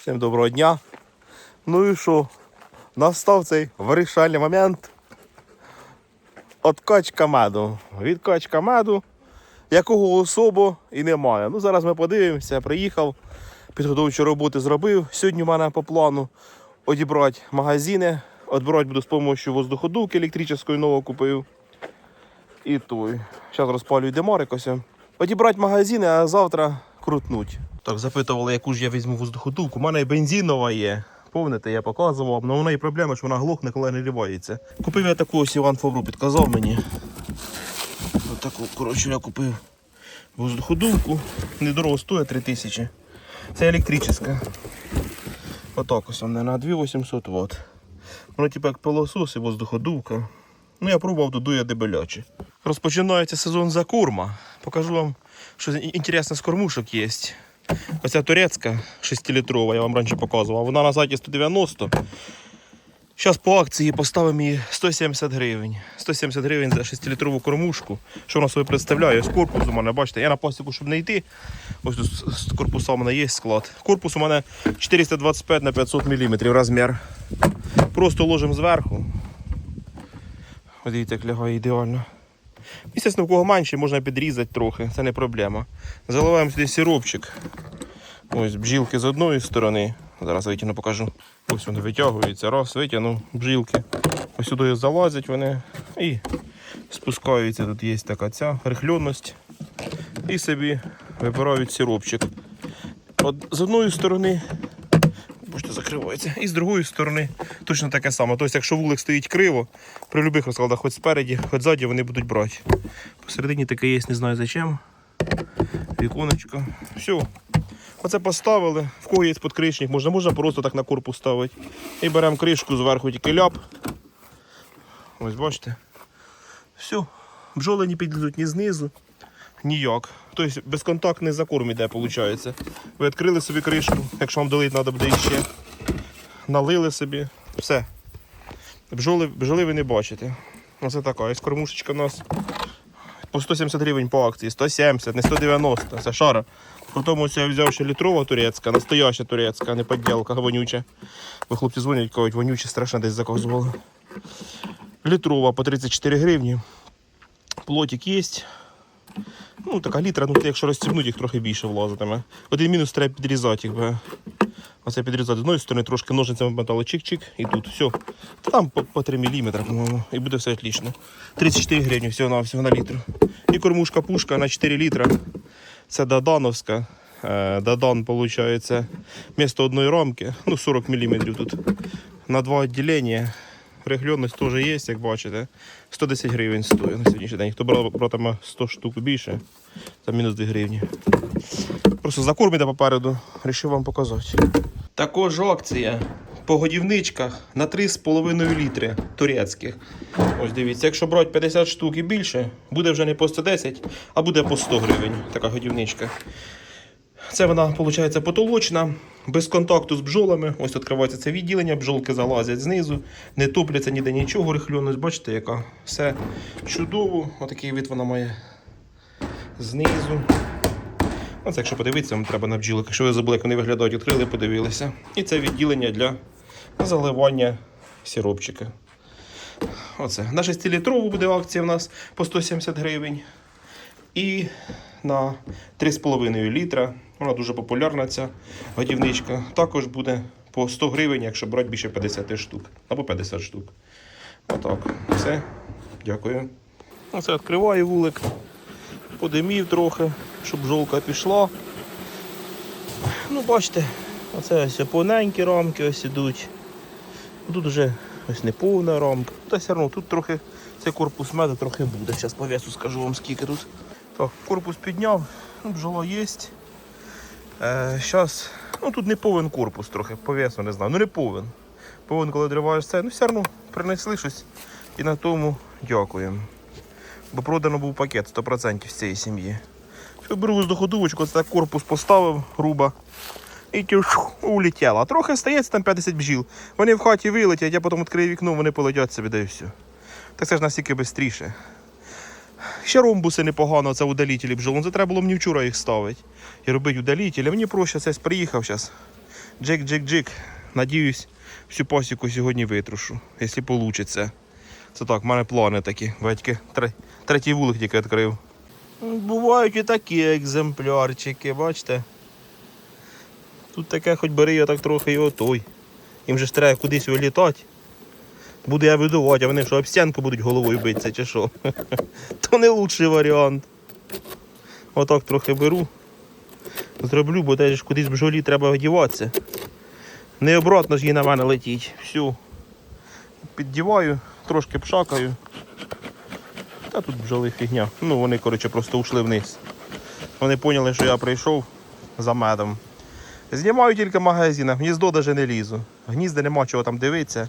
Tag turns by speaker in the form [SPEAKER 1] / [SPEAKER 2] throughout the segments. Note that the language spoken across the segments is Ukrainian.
[SPEAKER 1] Всім доброго дня. Ну і що? Настав цей вирішальний момент. Откачка меду. Відкачка меду, якого особо і немає. Ну зараз ми подивимося, приїхав, підготовчі роботи зробив. Сьогодні в мене по плану одібрати магазини. Отбирати буду з допомогою воздуходувки електричної нового купив. І той. Зараз розпалюю демарик ось. Одібрати магазини, а завтра крутнуть. Так, запитували, яку ж я візьму воздуходувку. У мене і бензинова є. Помните, я показував, але вона і проблема, що вона глохне, коли не лівається. Купив я таку ось Іван Фабру підказав мені. Ось таку, коротше, я купив воздуходувку. Недорого стоїть 3 тисячі. Це електрична. Отак ось вона на 2800 Вт. Воно типу як пилосос і воздуходувка. Ну, я пробував, то дує дебеляче. Розпочинається сезон закорма. Покажу вам, що інтересне з кормушок є. Оця турецька 6-літрова, я вам раніше показував. Вона на сайті 190. Зараз по акції поставимо її 170 гривень. 170 гривень за 6-літрову кормушку. Що вона собі представляє? З корпусу у мене, бачите, я на пасіку, щоб не йти. Ось тут корпуса у мене є склад. Корпус у мене 425 на 500 мм розмір. Просто ложимо зверху. Ось як лягає ідеально. Місяць у кого менше, можна підрізати трохи, це не проблема. Заливаємо сюди сиропчик. Ось бджілки з одної сторони. Зараз витягну, покажу. Ось вони витягуються. Раз, витягнув бджілки. Ось сюди залазять вони і спускаються. Тут є така ця рихльонність. І собі вибирають сиропчик. От з одної сторони Бачите, закривається. І з другої сторони точно таке саме. Тобто, якщо вулик стоїть криво, при будь-яких розкладах, хоч спереді, хоч ззаді, вони будуть брати. Посередині таке є, не знаю зачем. Віконечко. Все. Оце поставили. В кого є підкришник, можна, можна просто так на корпус ставити. І беремо кришку зверху, тільки ляп. Ось бачите. Все. Бджоли не підлізуть ні знизу, ніяк. Тобто безконтактний закорм іде, виходить. Ви відкрили собі кришку, якщо вам долити треба буде іще. Налили собі. Все. Бджоли, бджоли ви не бачите. Оце така. Ось кормушечка у нас по 170 гривень по акції, 170, не 190, це шара. Потім ось я взяв ще літрова турецька, настояща турецька, не подділка, вонюча. Бо хлопці дзвонять, кажуть, вонюче страшно десь заказували. Літрова по 34 гривні. Плотик є. Ну, така літра, ну якщо розстібнути, їх трохи більше влазитиме. Один мінус треба підрізати їх. би. Оце підрізати з одної сторони, трошки ножницями металу чик-чик і тут. Все. Там по, по 3 мм, по-моєму, і буде все отлично. 34 гривні всього на всього на літр. І кормушка пушка на 4 літра. Це Дадановська. Е, Дадан, виходить, вмісто одної рамки, ну 40 мм тут. На два відділення. Регльонність теж є, як бачите. 110 гривень стоїть на сьогоднішній день. Хто брав, братиме 100 штук більше, це мінус 2 гривні. Просто закорміте попереду, вирішив вам показати. Також акція по годівничках на 3,5 літри турецьких. Ось дивіться, якщо брати 50 штук і більше, буде вже не по 110, а буде по 100 гривень така годівничка. Це вона, виходить, потолочна, без контакту з бджолами. Ось відкривається це відділення, бджолки залазять знизу, не топляться ніде нічого, рихльонність, бачите, яка все чудово. Отакий вид вона має знизу. Оце, якщо подивитися, вам треба на бджілок. Якщо ви забули, як вони виглядають, відкрили, подивилися. І це відділення для заливання сиропчика. Оце. На 6-літрову буде акція в нас по 170 гривень. І на 3,5 літра. Вона дуже популярна, ця годівничка. Також буде по 100 гривень, якщо брати більше 50 штук. Або 50 штук. Отак. Все. Дякую. Оце відкриваю вулик. Подимів трохи, щоб жолка пішла. Ну, бачите, оце ось повненькі рамки ось ідуть. Тут вже ось не повна рамка. Та все одно тут трохи цей корпус меду трохи буде. Зараз по весу скажу вам скільки тут. Так, корпус підняв, ну, бджола є. Е, ну тут не повен корпус трохи, по не знаю. Ну не повен. Повен, коли дриваєш це, ну все одно принесли щось і на тому дякуємо. Бо продано був пакет 100% з цієї сім'ї. Беру воздуходувочку, це так корпус поставив грубо. І ті шух, трохи стається там 50 бджіл. Вони в хаті вилетять, я потім відкрию вікно, вони полетять собі, да і все. Так це ж настільки швидше. Ще ромбуси непогано, це удалітелі бджол. Ну, це треба було мені вчора їх ставити. І робити удалітелі. Мені проще це приїхав зараз. Джик-джик-джик. Надіюсь, всю пасіку сьогодні витрушу, якщо вийде. Це так, в мене плани такі. Батьки, третій вулик тільки відкрив. Бувають і такі екземплярчики, бачите? Тут таке хоч бери я так трохи і отой. Їм же ж треба кудись вилітати. Буду я видувати, а вони що об стінку будуть головою битися чи що. То не лучший варіант. Отак трохи беру. Зроблю, бо теж кудись бджолі треба одіватися. Не обратно ж їй на мене летіть. Всю. Піддіваю, трошки пшакаю. Та тут бджоли фігня. Ну вони, коротше, просто ушли вниз. Вони поняли, що я прийшов за медом. Знімаю тільки магазин, в гніздо навіть не лізу. Гнізда нема чого там дивитися.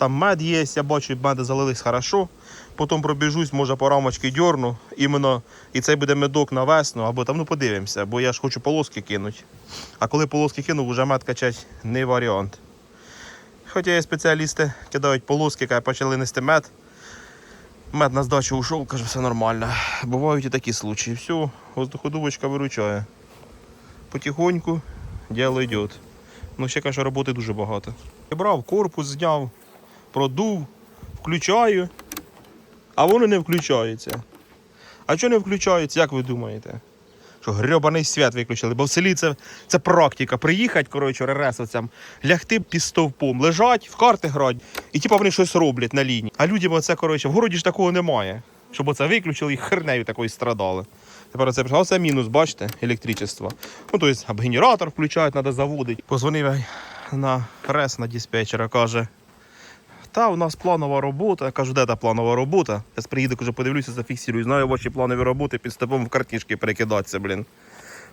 [SPEAKER 1] Там мед є, я бачу, меди залились хорошо. Потім пробіжусь, може по рамочки дьорну, іменно, і це буде медок на весну, або там, ну подивимося, бо я ж хочу полоски кинути. А коли полоски кину, вже мед качати не варіант. Хоча є спеціалісти, кидають полоски, яка почали нести мед. Мед на здачу ушов, каже, все нормально. Бувають і такі случаї. Все, воздуходувочка виручає. Потихоньку діло йде. Ну, ще каже, роботи дуже багато. Я брав корпус, зняв, продув, включаю, а воно не включається. А що не включається, як ви думаєте? Що грьобаний свят виключили, бо в селі це, це практика. Приїхати, коротше, рересовцям, лягти під стовпом, лежать, в карти грати, і типу вони щось роблять на лінії. А людям оце, коротше, в городі ж такого немає. Щоб оце виключили і хернею такою страдали. Тепер це а це мінус, бачите, електричество. Ну, тобто, генератор включають, треба заводити. Позвонив на рес на диспетчера, каже. Та, у нас планова робота. Я кажу, де та планова робота? Я приїду, кажу, подивлюся, зафіксую. Знаю ваші планові роботи під степом в картішки перекидатися, блін.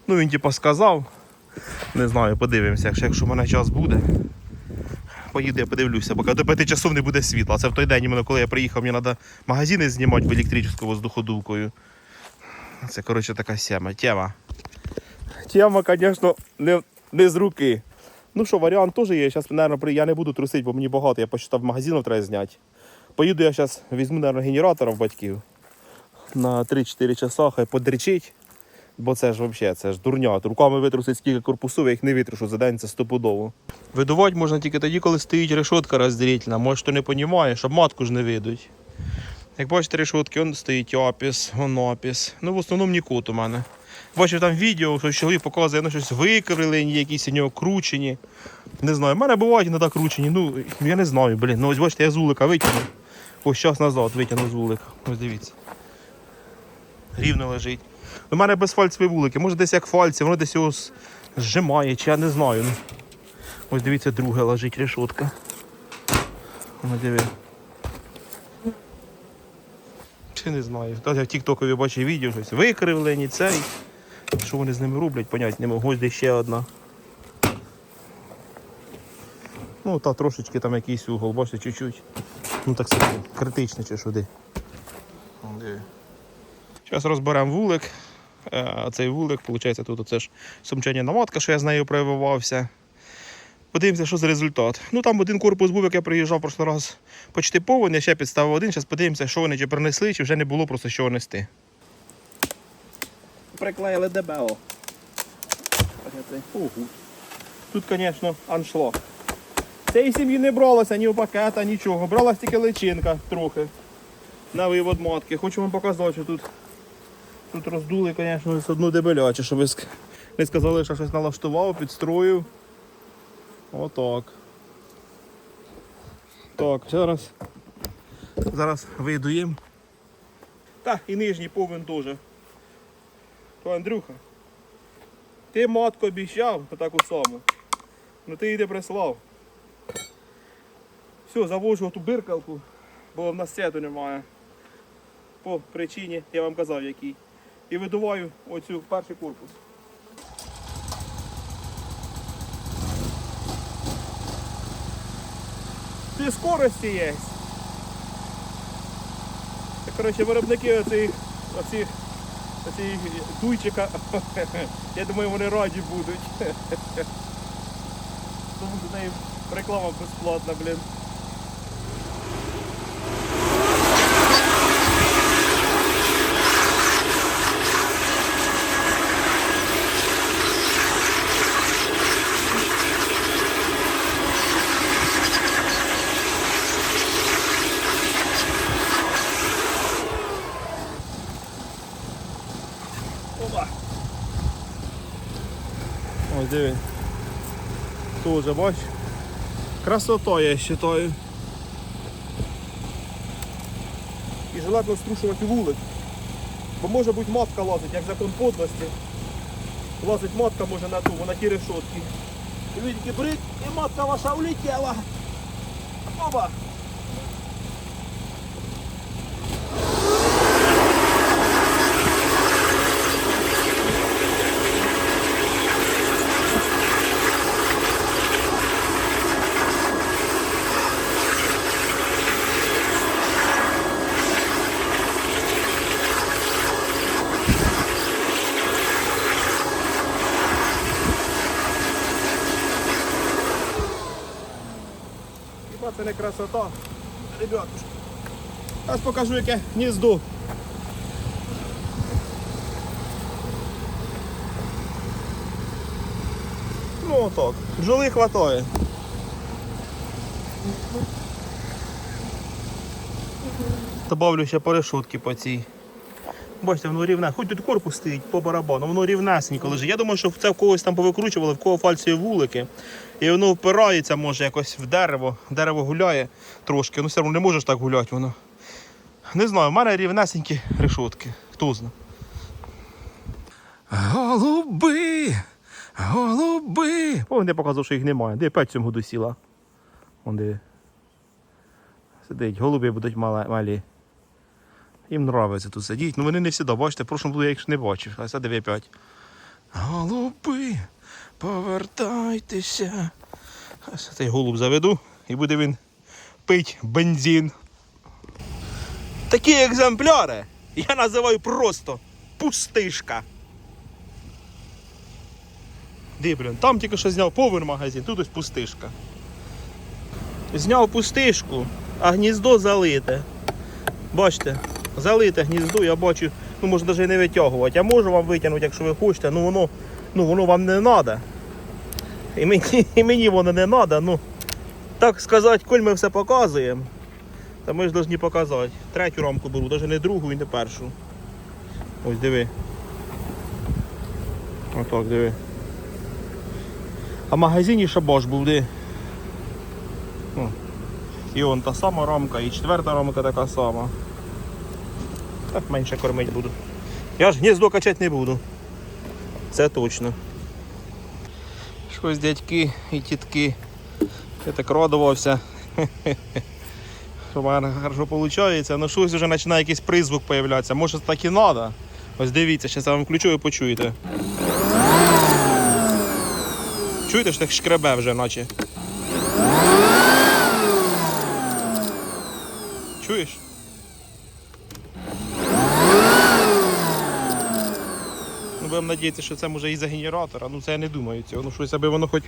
[SPEAKER 1] Ну він типа сказав. Не знаю, подивимося, якщо, якщо в мене час буде. Поїду, я подивлюся, бо до п'яти часов не буде світла. Це в той день, іменно коли я приїхав, мені треба магазини знімати в електричну воздуходувкою. Це, коротше, така сема. Тема. Тема, звісно, не, не з руки. Ну що, варіант теж є. Зараз, мабуть, я не буду трусити, бо мені багато, я посчитав, магазинів треба зняти. Поїду я зараз візьму, мабуть, генератора в батьків на 3-4 часа, хай подричить. Бо це ж взагалі, це ж дурня. Руками витрусить скільки корпусів, я їх не витрушу за день, це стопудово. Видувати можна тільки тоді, коли стоїть решетка розділительна. Може, хто не розуміє, щоб матку ж не видуть. Як бачите, решетки, он стоїть апіс, он апіс. Ну, в основному нікот у мене. Бачив там відео, що чоловік показує ну, щось викривлені, якісь у нього кручені. Не знаю, в мене бувають іноді кручені. Ну, я не знаю, блін. Ну ось бачите, я з вулика витягнув. Ось час назад витягнув з вулика. Ось дивіться. Рівно лежить. У мене безфальцеві вулики. Може десь як фальці, воно десь його зжимає, чи я не знаю. Ну. Ось дивіться, друге лежить решетка. Воно диви. Чи не знаю. Я в Тіктокові бачив відео, щось викривлені, цей. Що вони з ними роблять, понять не можу. Ось де ще одна. Ну, та трошечки там якийсь угол, бачите, чуть-чуть. Ну так це критично чи що де. Зараз розберемо вулик. Е, цей вулик, виходить, тут оце ж сумчання наводка, що я з нею прививався. Подивимося, що за результат. Ну там один корпус був, як я приїжджав прошлий раз почти повен, я ще підставив один. Зараз подивимося, що вони чи принесли, чи вже не було просто що нести. Приклеїли ДБО. Тут, звісно, аншлаг. Цієї сім'ї не бралося ні пакета, нічого. Бралась тільки личинка трохи. На вивод матки. Хочу вам показати, що тут, тут роздули, звісно, одну дебеляче, щоб ви не сказали, що щось налаштував, підстроїв. Отак. Так, зараз. Зараз вийдуємо. Та, і нижній повен теж. То Андрюха. Ти матку обіцяв таку саму. Ну ти її прислав. Все, завожу ту биркалку, бо в нас святу немає. По причині, я вам казав якій. І видуваю оцю перший корпус. Ти скорості є. Коротше, виробники оцих, оцих, оцих дуйчика. Я думаю, вони раді будуть. Тому до неї реклама безплатна, блін. диви. Тоже, бач. Красота, я вважаю. І желательно струшувати вулик. Бо може бути матка лазить, як закон подлості. Лазить матка може на ту, на ті решетки. І ви тільки брик, і матка ваша улетіла. Оба! Це не красота? Ребятушки. Зараз покажу, яке гніздо. Ну отак. Бджоли хватає. Добавлю ще по решетки по цій. Бачите, воно рівне. Хоч тут корпус стоїть по барабану, воно рівнесенько лежить. Я думаю, що це в когось там повикручували, в кого фальцеві вулики. І воно впирається, може, якось в дерево. Дерево гуляє трошки, ну все одно не може ж так гуляти воно. Не знаю, в мене рівнесенькі решотки. Хто знає. Голуби! Голуби! О, не показав, що їх немає. Де п'ять цьому году сіла. Вон де. Сидить, голуби будуть малі. Їм нравиться тут сидіти. Ну вони не всі, бачите, в прошлому я їх не бачив, а це 9-5. Голуби, повертайтеся. Ось цей голуб заведу і буде він пить бензин. Такі екземпляри я називаю просто пустишка. Де, там тільки що зняв повен магазин, тут ось пустишка. Зняв пустишку, а гніздо залите. Бачите, залите гніздо, я бачу, ну можна навіть не витягувати. Я можу вам витягнути, якщо ви хочете, ну воно, ну, воно вам не треба. І мені, і мені воно не треба. Ну, так сказати, коль ми все показуємо, то ми ж повинні показати. Третю рамку беру, навіть не другу і не першу. Ось диви. Отак, диви. А в магазині шабаш був, де. І он та сама рамка, і четверта рамка така сама. Так менше кормити буду. Я ж гніздо качати не буду. Це точно. Щось дядьки і тітки. Я так радувався. Що мене хорошо виходить. Ну щось вже починає якийсь призвук з'являтися. Може так і треба. Ось дивіться, зараз я вам включу і почуєте. Чуєте, що так шкребе вже наче? Чуєш? Будемо надіятися, що це може із-за генератора. Ну це я не думаю цього. Ну щось аби воно хоч.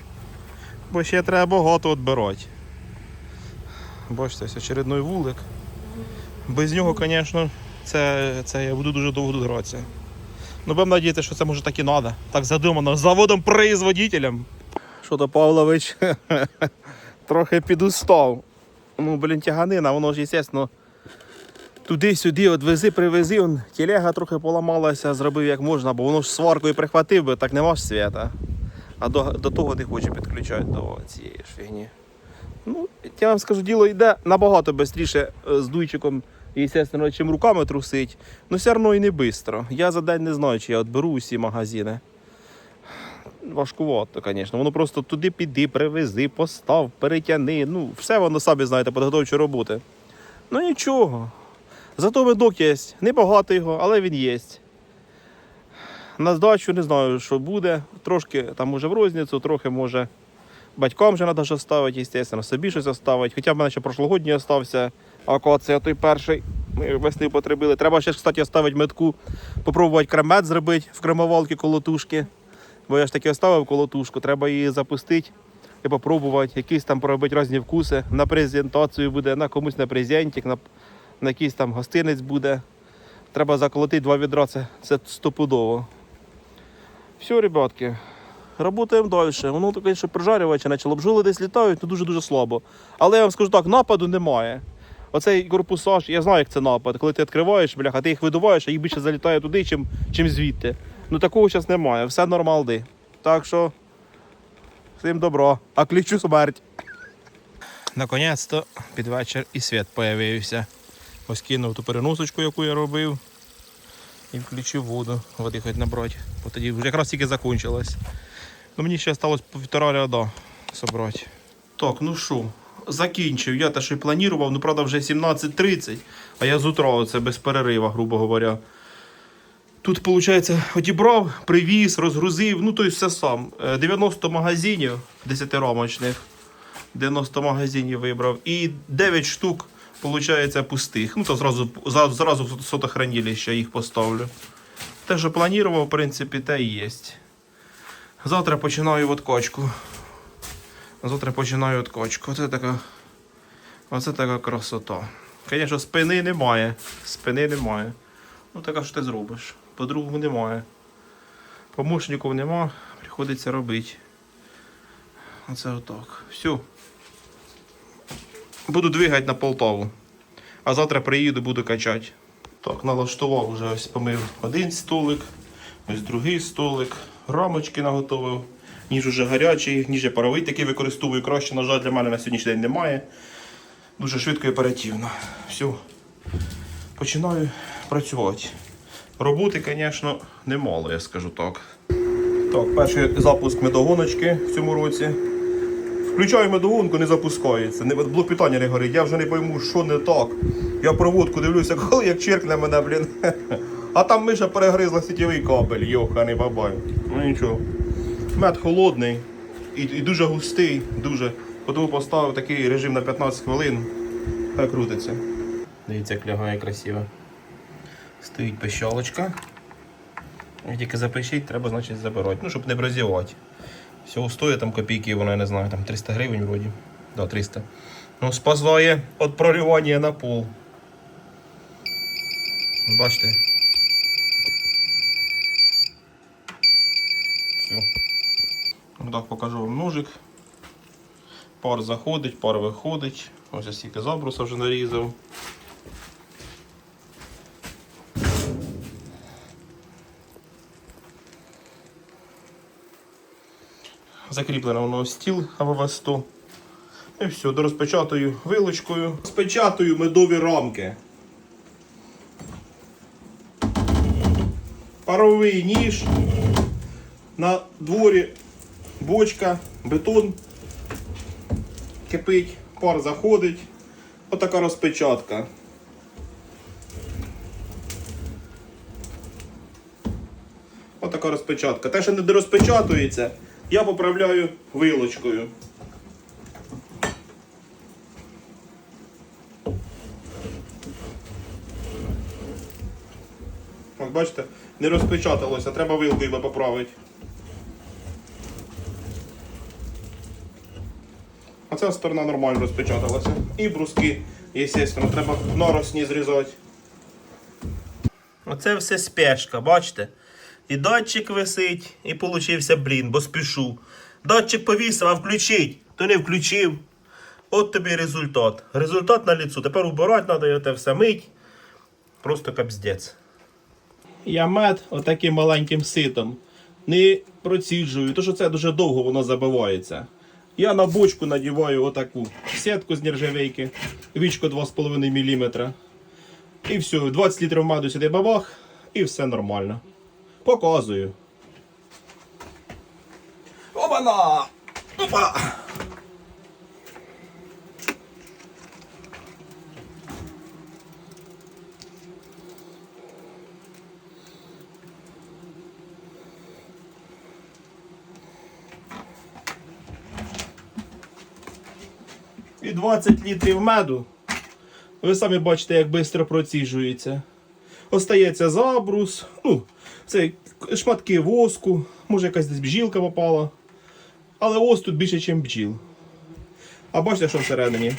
[SPEAKER 1] Бо ще треба багато відбирати. Бачите, ось очередний вулик. Без нього, звісно, це, це я буду дуже довго гратися. Ну, будемо надіятися, що це може так і треба. Так задумано. Заводом производителем. Що то Павлович трохи підустав. Ну, блін, тяганина, воно ж, звісно, туди-сюди відвези, привези. Он, телега трохи поламалася, зробив як можна, бо воно ж сваркою прихватив би, так нема ж свята. А до, до того не хочу підключати до цієї ж фігні. Ну, я вам скажу, діло йде набагато швидше з дуйчиком, звісно, чим руками трусить. Ну, все одно і не швидко. Я за день не знаю, чи я відберу усі магазини. Важкувато, звісно. Воно просто туди піди, привези, постав, перетяни. Ну, все воно самі знаєте, підготовчі роботи. Ну нічого. Зато медок є. Небагато його, але він є. На здачу не знаю, що буде. Трошки там може в розницю, трохи може батькам вже треба щось ставити, звісно, собі щось оставити. Хоча в мене ще прошлогодній остався акація, той перший. Ми весни потребили. Треба ще, кстати, оставити метку, попробувати кремет зробити в кремовалки колотушки. Бо я ж таки оставив колотушку, треба її запустити і попробувати, якісь там поробити різні вкуси. На презентацію буде, на комусь на презентик, на, на якийсь там гостинець буде. Треба заколотити два відра, це, це стопудово. Все, ребятки, Работаємо далі. Воно таке, що прижарювача почало. Бджоли десь літають, ну дуже-дуже слабо. Але я вам скажу так, нападу немає. Оцей корпусаж, я знаю, як це напад. Коли ти відкриваєш, бляха, ти їх видуваєш, а їх більше залітає туди, чим, чим звідти. Ну такого зараз немає, все нормалди. Так що Всім добро, а ключу смерть. Наконець-то під вечір і світ появився. Ось кинув ту переносочку, яку я робив. І включив воду, води хоч набрати. Бо тоді вже якраз тільки закінчилось. Ну мені ще залишилось півтора ряда собрати. Так, ну що, закінчив. Я те, що і планував, ну правда вже 17.30, а я з утра оце без перерива, грубо говоря. Тут, виходить, одібрав, привіз, розгрузив, ну то й все сам. Е, 90 магазинів 10-рамочних. 90 магазинів вибрав. І 9 штук, виходить, пустих. Ну, то зразу, зразу, в сотохранилище їх поставлю. Те, що планував, в принципі, те і є. Завтра починаю відкачку. Завтра починаю відкачку. Оце така, оце така красота. Звісно, спини немає. Спини немає. Ну так а що ти зробиш? По-другому немає. Помощників нема, приходиться робити. Оце отак. Все. Буду двигати на Полтаву. А завтра приїду, буду качати. Так, налаштував вже ось помив один столик, ось другий столик, рамочки наготовив. Ніж уже гарячий, ніж я паровий такий використовую краще, на жаль, для мене на сьогоднішній день немає. Дуже швидко і оперативно. Все. Починаю працювати. Роботи, звісно, немало, я скажу так. Так, перший запуск медогоночки в цьому році. Включаю медогонку, не запускається. Не, блок питання не горить. Я вже не пойму, що не так. Я проводку дивлюся, коли як черкне мене, блін. А там миша перегризла сітєвий кабель, йоханий бабай. Ну нічого. Мед холодний і, і дуже густий, дуже. Тому поставив такий режим на 15 хвилин. Хай крутиться. Дивіться, як лягає красиво. Стоїть пищалочка. Як тільки запишіть, треба, значить, забирати. Ну, щоб не прозівати. Всього стоїть там копійки, вона, я не знаю, там 300 гривень вроді. Да, 300. Ну, спасає від проривання на пол. Бачите? Все. Так покажу вам ножик. Пар заходить, пар виходить. Ось я стільки забруса вже нарізав. Закріплено воно стіл АВВ-100. І все, дорозпечатую вилочкою. Розпечатую медові рамки. Паровий ніж. На дворі бочка, бетон. Кипить, пар заходить. Отака розпечатка. Отака розпечатка. Те, що не дорозпечатується, я поправляю вилочкою. От бачите, не розпечаталося, треба вилкою поправити. А ця сторона нормально розпечаталася. І бруски, звісно, треба наросні зрізати. Оце все спешка, бачите? І датчик висить, і получився блін, бо спішу. Датчик повісив, а включить, то не включив. От тобі результат. Результат на ліцу. Тепер убирати треба і оте все мить. Просто капздець. Я мед отаким маленьким ситом не проціджую, тому що це дуже довго воно забивається. Я на бочку надіваю отаку сітку з нержавейки, вічко 2,5 мм. І все, 20 літрів меду сюди бабах, і все нормально. Показую. Опана! Опа! І 20 літрів меду. Ви самі бачите, як швидко проціжується. Остається забрус, ну, це шматки воску, може якась десь бджілка попала. Але ось тут більше, ніж бджіл. А бачите, що всередині?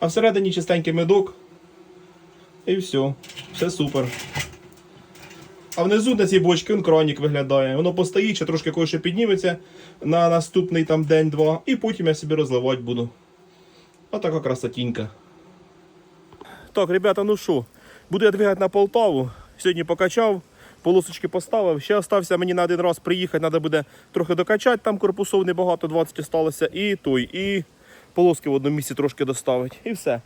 [SPEAKER 1] А всередині чистенький медок. І все. Все супер. А внизу на цій бочці він кранік виглядає. Воно постоїть, ще трошки кое підніметься на наступний там день-два, і потім я собі розливати буду. Отака красотінька. Так, ребята, ну що, буду я двигати на Полтаву. Сьогодні покачав, полосочки поставив. Ще остався мені на один раз приїхати, треба буде трохи докачати, там корпусов небагато, 20 осталося, і той, і полоски в одному місці трошки доставити. І все.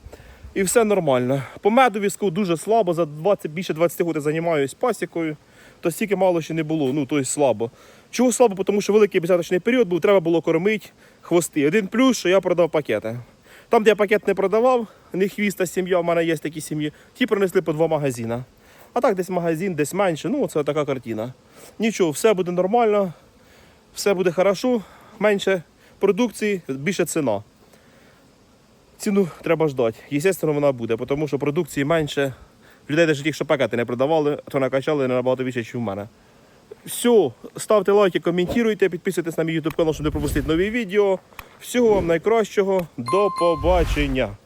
[SPEAKER 1] І все нормально. По меду візку дуже слабо, за 20, більше 20 років займаюся пасікою, то стільки мало ще не було, ну тобто слабо. Чого слабо? Тому що великий безпечний період був, треба було кормити хвости. Один плюс, що я продав пакети. Там, де я пакет не продавав, не хвіста сім'я, в мене є такі сім'ї, ті принесли по два магазини. А так десь магазин, десь менше. Ну, це така картина. Нічого, все буде нормально, все буде хорошо, менше продукції, більше ціна. Ціну треба ждати. Звісно, вона буде, тому що продукції менше. Людей навіть ті, що пакети не продавали, то накачали набагато більше, ніж в мене. Все, ставте лайки, коментуйте, підписуйтесь на мій YouTube канал, щоб не пропустити нові відео. Всього вам найкращого. До побачення.